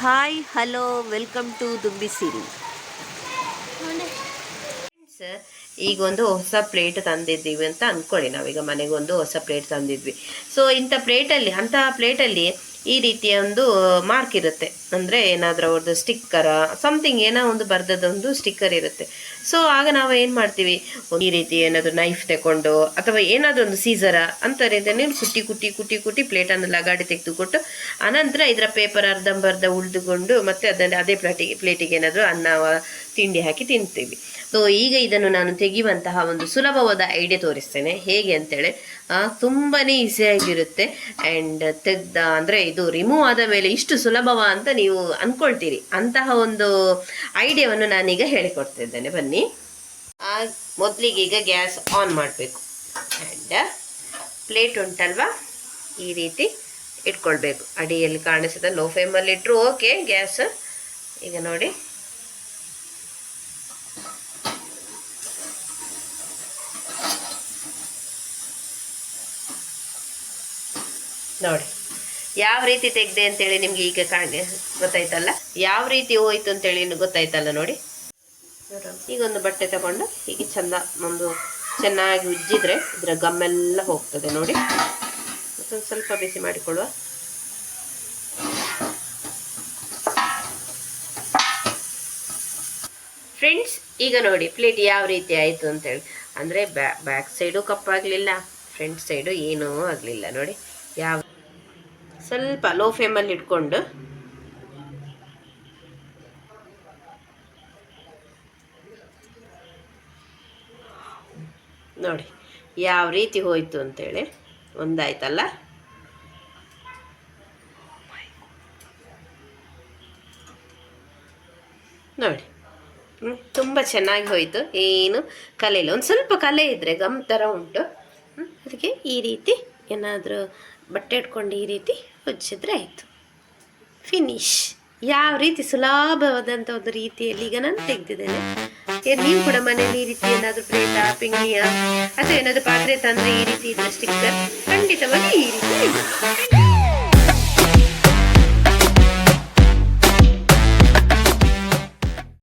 Hi hello welcome to ದುಂಬಿ ಸಿರಿ ಈಗ ಒಂದು ಹೊಸ ಪ್ಲೇಟ್ ತಂದಿದ್ದೀವಿ ಅಂತ ಅಂದ್ಕೊಳ್ಳಿ ನಾವೀಗ ಮನೆಗೊಂದು ಹೊಸ ಪ್ಲೇಟ್ ತಂದಿದ್ವಿ. ಸೊ ಇಂಥ ಪ್ಲೇಟಲ್ಲಿ ಅಂತಹ ಪ್ಲೇಟಲ್ಲಿ ಈ ರೀತಿಯ ಒಂದು ಮಾರ್ಕ್ ಇರುತ್ತೆ. ಅಂದರೆ ಏನಾದರೂ ಅವ್ರದ್ದು ಸ್ಟಿಕ್ಕರ ಸಮಥಿಂಗ್ ಏನೋ ಒಂದು ಬರ್ದದೊಂದು ಸ್ಟಿಕ್ಕರ್ ಇರುತ್ತೆ. ಸೊ ಆಗ ನಾವು ಏನು ಮಾಡ್ತೀವಿ? ಈ ರೀತಿ ಏನಾದರೂ ನೈಫ್ ತಗೊಂಡು ಅಥವಾ ಏನಾದರೂ ಒಂದು ಸೀಸರ ಅಂತ ರೀತಿಯಲ್ಲಿ ಕುಟ್ಟಿ ಕುಟ್ಟಿ ಕುಟ್ಟಿ ಕುಟ್ಟಿ ಪ್ಲೇಟನ್ನು ಲಗಾಡಿ ತೆಗೆದುಕೊಟ್ಟು, ಆನಂತರ ಇದರ ಪೇಪರ್ ಅರ್ಧಂಬರ್ಧ ಉಳಿದುಕೊಂಡು ಮತ್ತೆ ಅದನ್ನು ಅದೇ ಪ್ಲೇಟಿಗೆ ಪ್ಲೇಟಿಗೆ ಏನಾದರೂ ಅನ್ನ ತಿಂಡಿ ಹಾಕಿ ತಿಂತೀವಿ. ಸೊ ಈಗ ಇದನ್ನು ನಾನು ತೆಗೆಯುವಂತಹ ಒಂದು ಸುಲಭವಾದ ಐಡಿಯಾ ತೋರಿಸ್ತೇನೆ. ಹೇಗೆ ಅಂತೇಳಿ? ತುಂಬಾ ಈಸಿಯಾಗಿರುತ್ತೆ ಆ್ಯಂಡ್ ತೆಗ್ದ ಅಂದರೆ ಇದು ರಿಮೂವ್ ಆದ ಮೇಲೆ ಇಷ್ಟು ಸುಲಭವ ಅಂತ ನೀವು ಅಂದ್ಕೊಳ್ತೀರಿ ಅಂತಹ ಒಂದು ಐಡಿಯಾವನ್ನು ನಾನೀಗ ಹೇಳಿಕೊಡ್ತಿದ್ದೇನೆ. ಬನ್ನಿ. ಮೊದಲಿಗೆ ಈಗ ಗ್ಯಾಸ್ ಆನ್ ಮಾಡಬೇಕು. ಆ್ಯಂಡ್ ಪ್ಲೇಟ್ ಉಂಟಲ್ವಾ? ಈ ರೀತಿ ಇಟ್ಕೊಳ್ಬೇಕು. ಅಡಿಯಲ್ಲಿ ಕಾಣಿಸಿದ ಲೋ ಫ್ಲೇಮಲ್ಲಿ ಇಟ್ಟರು ಓಕೆ ಗ್ಯಾಸ್. ಈಗ ನೋಡಿ. ನೋಡಿ. ಯಾವ ರೀತಿ ತೆಗ್ದೆ ಅಂತೇಳಿ ನಿಮ್ಗೆ ಈಗ ಕಾಣೆ ಗೊತ್ತಾಯ್ತಲ್ಲ? ಯಾವ ರೀತಿ ಹೋಯ್ತು ಅಂತೇಳಿ ಗೊತ್ತಾಯ್ತಲ್ಲ ನೋಡಿ. ಈಗ ಒಂದು ಬಟ್ಟೆ ತಗೊಂಡು ಹೀಗೆ ಚಂದ ಒಂದು ಚೆನ್ನಾಗಿ ಉಜ್ಜಿದ್ರೆ ಇದರ ಗಮ್ಮೆಲ್ಲ ಹೋಗ್ತದೆ ನೋಡಿ. ಮತ್ತೊಂದು ಸ್ವಲ್ಪ ಬಿಸಿ ಮಾಡಿಕೊಳ್ಳುವ. ಫ್ರೆಂಡ್ಸ್ ಈಗ ನೋಡಿ ಪ್ಲೇಟ್ ಯಾವ ರೀತಿ ಆಯಿತು ಅಂತೇಳಿ. ಅಂದರೆ ಬ್ಯಾ ಬ್ಯಾಕ್ ಸೈಡು ಕಪ್ಪಾಗಲಿಲ್ಲ ಫ್ರಂಟ್ ಸೈಡು ಏನೂ ಆಗಲಿಲ್ಲ ನೋಡಿ. ಯಾವ ಸ್ವಲ್ಪ ಲೋ ಫ್ಲೇಮಲ್ಲಿ ಇಟ್ಕೊಂಡು ನೋಡಿ ಯಾವ ರೀತಿ ಹೋಯಿತು ಅಂತೇಳಿ ಒಂದಾಯ್ತಲ್ಲ? ನೋಡಿ ತುಂಬ ಚೆನ್ನಾಗಿ ಹೋಯಿತು. ಏನು ಕಲೆ ಇಲ್ಲ ಒಂದು ಸ್ವಲ್ಪ ಕಲೆ ಇದ್ದರೆ ಗಮ್ ಥರ ಉಂಟು. ಅದಕ್ಕೆ ಈ ರೀತಿ ಏನಾದರೂ ಬಟ್ಟೆ ಇಟ್ಕೊಂಡು ಈ ರೀತಿ ಉಜ್ಜಿದ್ರೆ ಆಯಿತು. ಫಿನಿಶ್ ಯಾವ ರೀತಿ ಸುಲಭವಾದಂಥ ಒಂದು ರೀತಿಯಲ್ಲಿ ಈಗ ನಾನು ತೆಗೆದಿದ್ದೇನೆ. ನೀವು ಕೂಡ ಮನೇಲಿ ಈ ರೀತಿ ಏನಾದರೂ ಪ್ಲೇಟ ಪಿಂಗಿಯ ಅಥವಾ ಏನಾದರೂ ಪಾತ್ರೆ ತಂದರೆ ಈ ರೀತಿ ಸ್ಟಿಕ್ಕರ್ ಖಂಡಿತವಾಗಿ ಈ ರೀತಿ